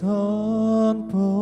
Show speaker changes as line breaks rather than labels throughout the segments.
선포.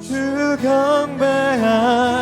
주 경배하리라.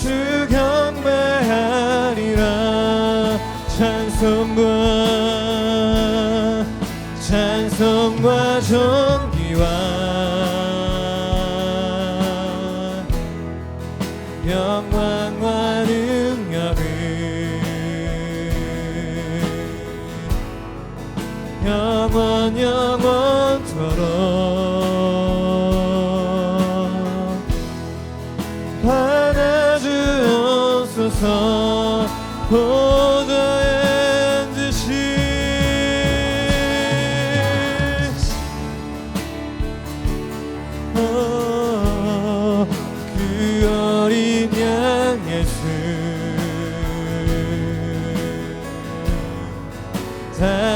주 경배하리라. 찬송과 찬송과 전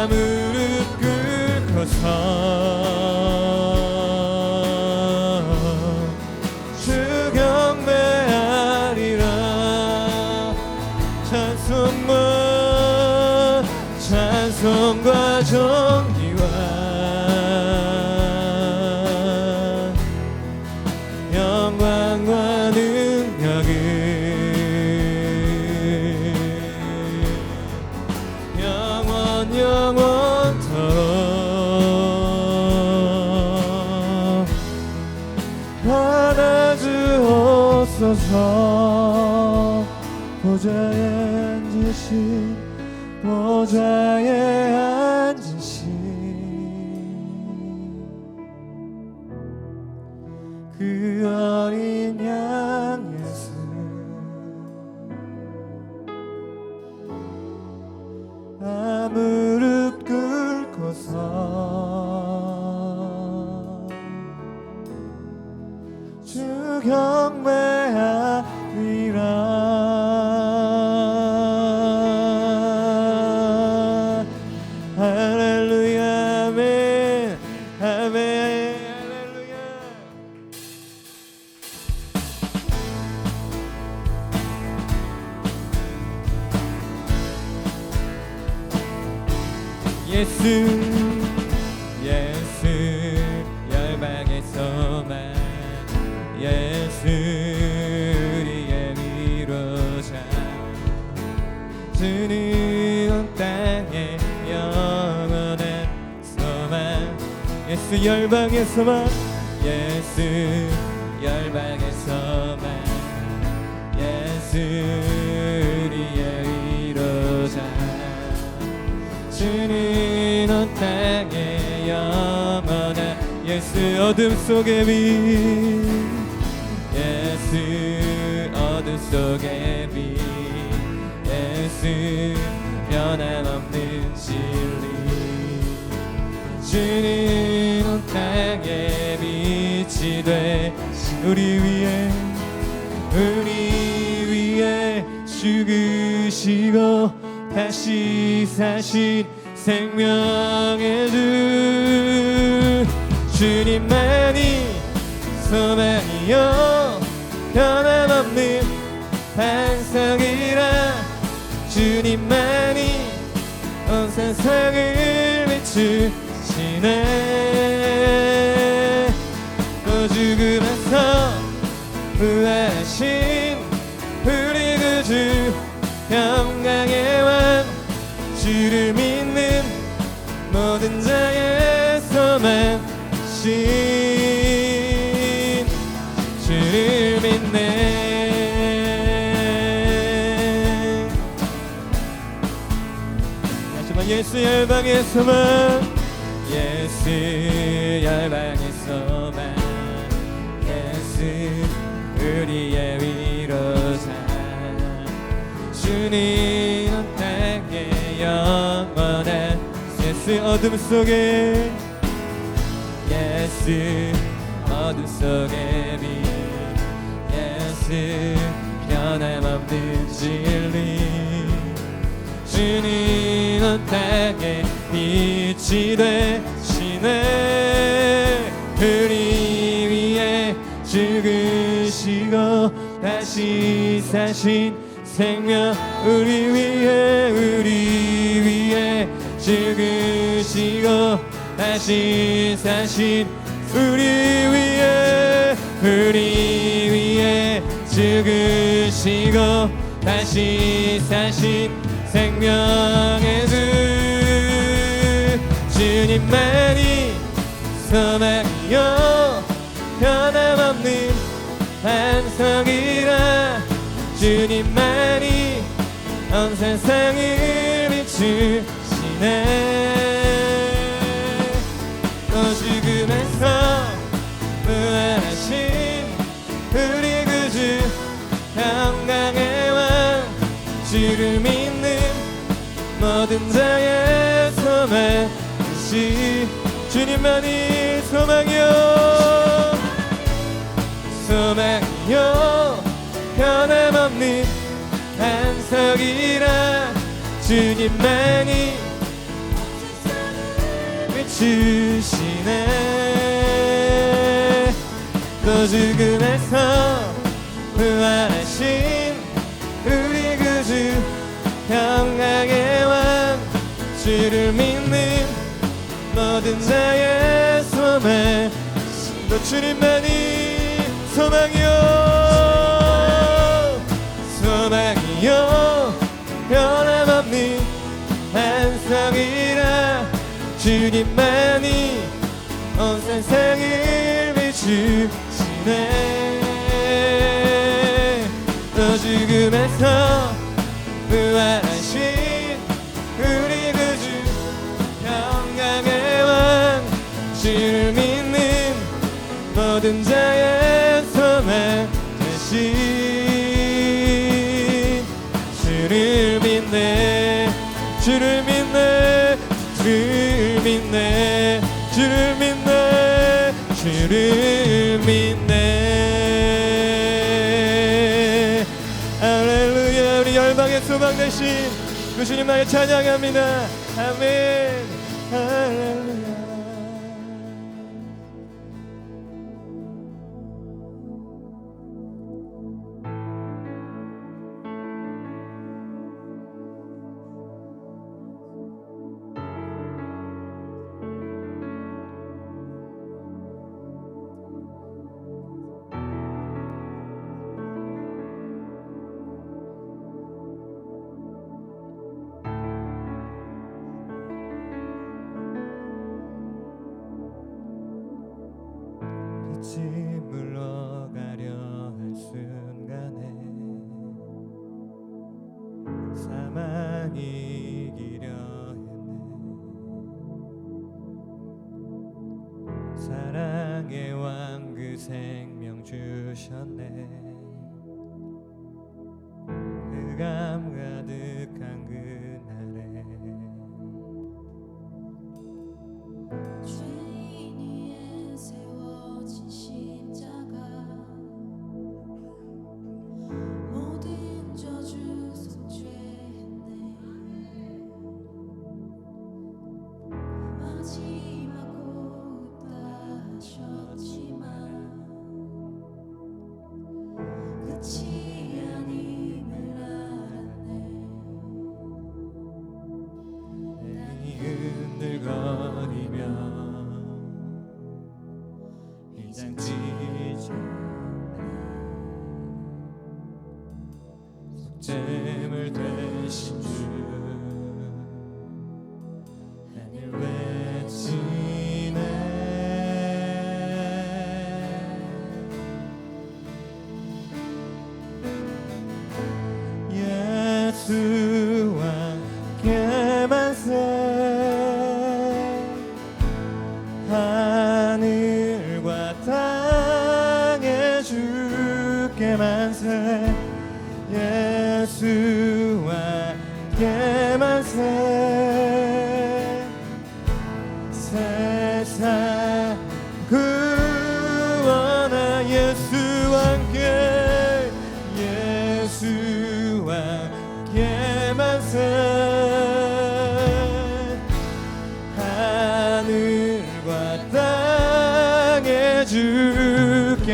무릎 꿇고서 그 보좌에 앉으신
열방에서만 예수 열방에서만 예수 우리의 위로자. 주는 온 땅에 영원한 예수 어둠 속의 빛 예수 어둠 속의 빛 예수 변함없는 진리. 주는 온 땅에 빛이 돼. 우리 위에 우리 위에 죽으시고 다시 사신 생명의 주. 주님만이 소망이요. 변함없는 반석이라. 주님만이 온 세상을 비추시네 부활하신 우리 구주 평강의 왕 주를 믿는 모든 자의 소망신 주를 믿네. 예수 열방에서만 예수 열방 우리의 위로자 주님 온 땅에 영원한 예수 어둠 속에 예수 어둠 속에 빛 예수 변함없는 진리. 주님 온 땅에 빛이 되시네. 우리 위에 죽 으시고 다시 사신 생명 우리 위에 우리 위에 죽으시고 다시 사신 우리 위에 우리 위에 죽으시고 다시 사신 생명의 주 주님만이 소망이요 변함없는 반석이라 주님만이 온 세상을 비추시네. 또 죽음에서 부활하신 우리 구주 평강의 왕 주를 믿는 모든 자의 소망이시. 주님만이 소망이요. 소망이 요 변함없는 반석이라 주님만이 비추시네. 또 죽음에서 부활하신 우리 구주 평강의 왕 주를 믿는 모든 자의 소망. 또 주님만이 소망이요 소망이요 변함없는 반석이라 주님만이 온 세상을 비추시네. 또 죽음에서 부활하신 우리 구주 평강의 왕 주를 믿는 모든 자의 주를 믿네 할렐루야 우리 열방의 소망 대신 그 주님 나의 찬양합니다. 아멘 생명 주셨네. 그
감각 take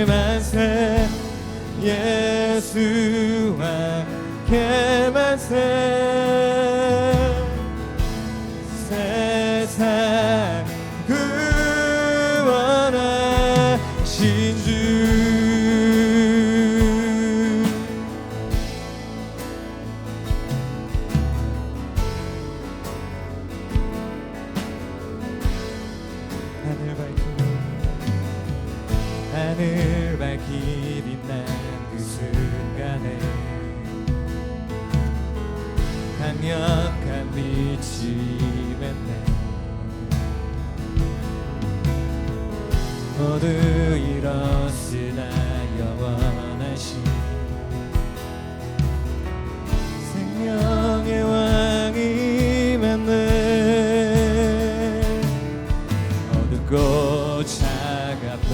만큼만 세 예수와 함께만 세. 모두 이었으나 영원하신 생명의 왕이 맞네 어둡고 차갑던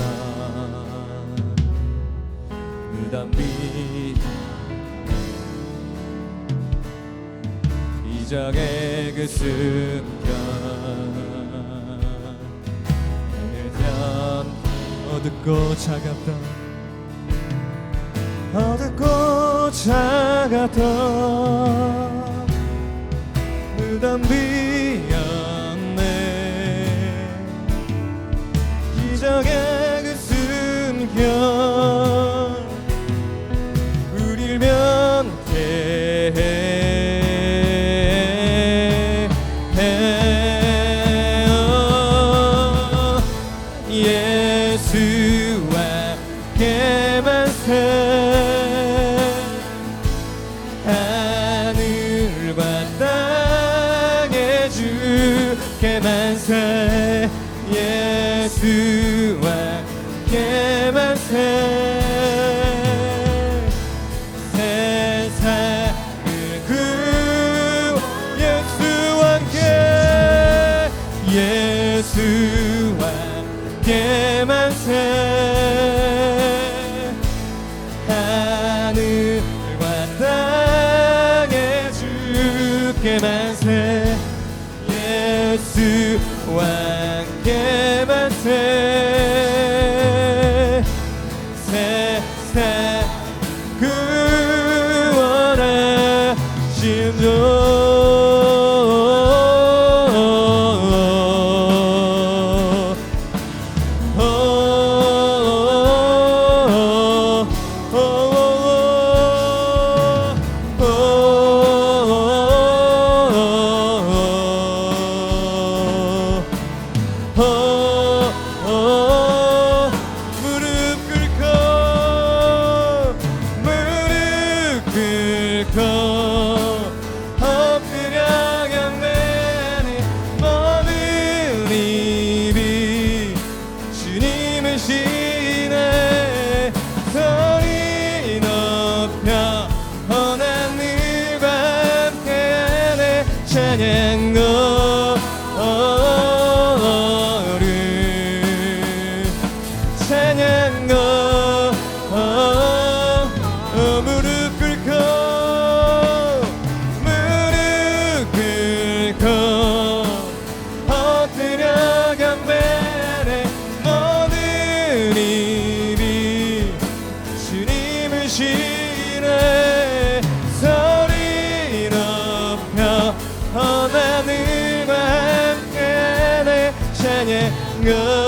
무덤이 이적의 그수 어둡고 차갑던 어둡고 차갑던 무덤 빛 permanecer. ngờ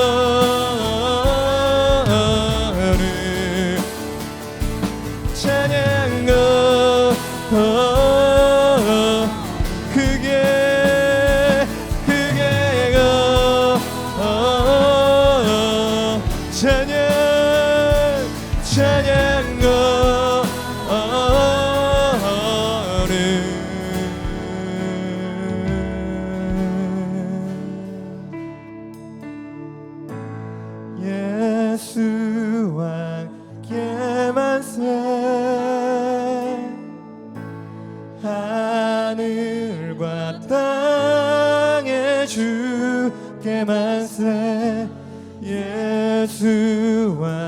하늘과 땅에 주께만 세 예수와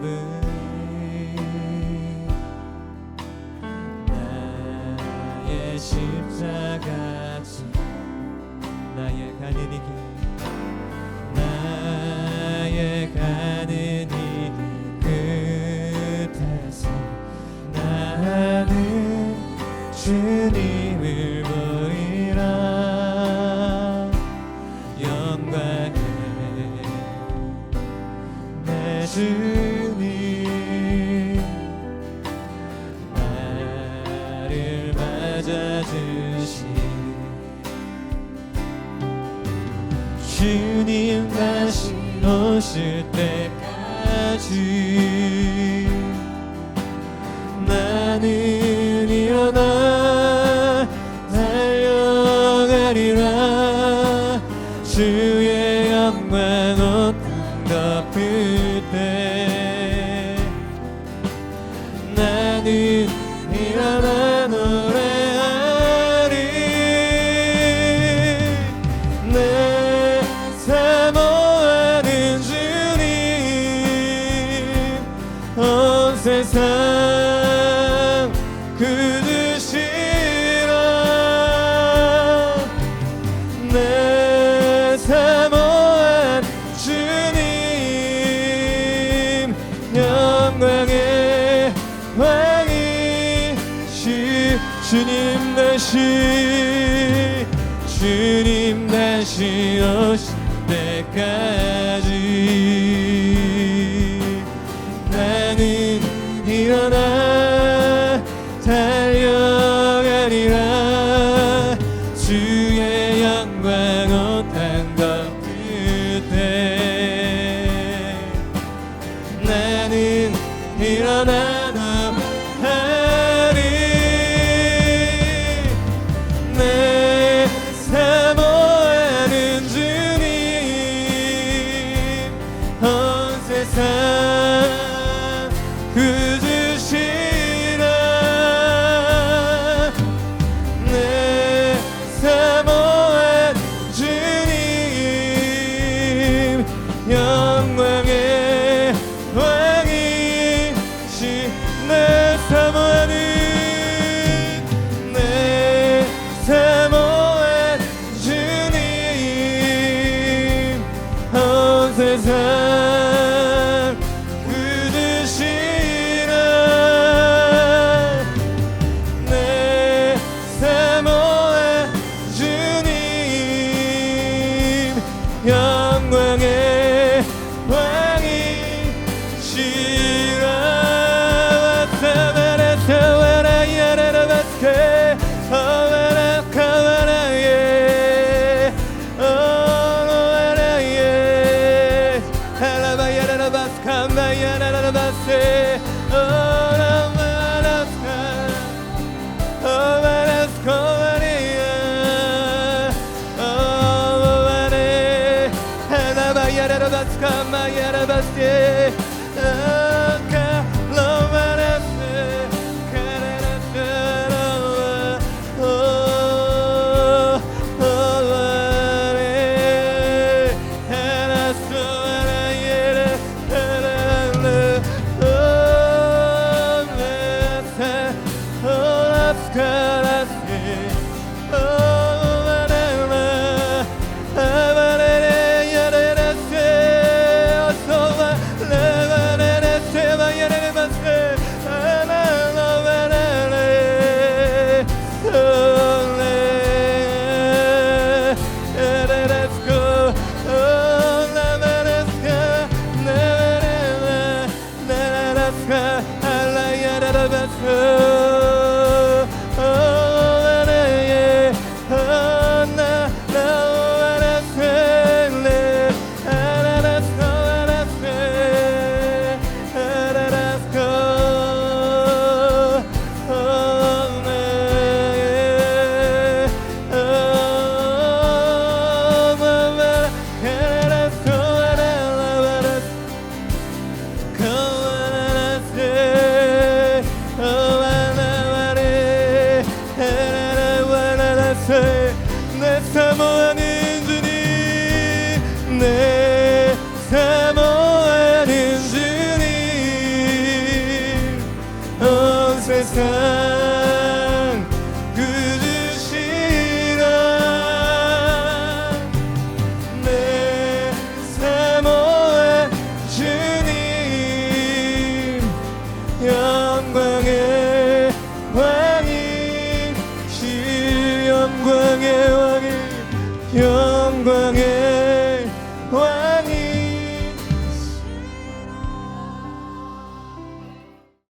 love. 주님 다시 주님 다시 오실 때까지. 나는 일어나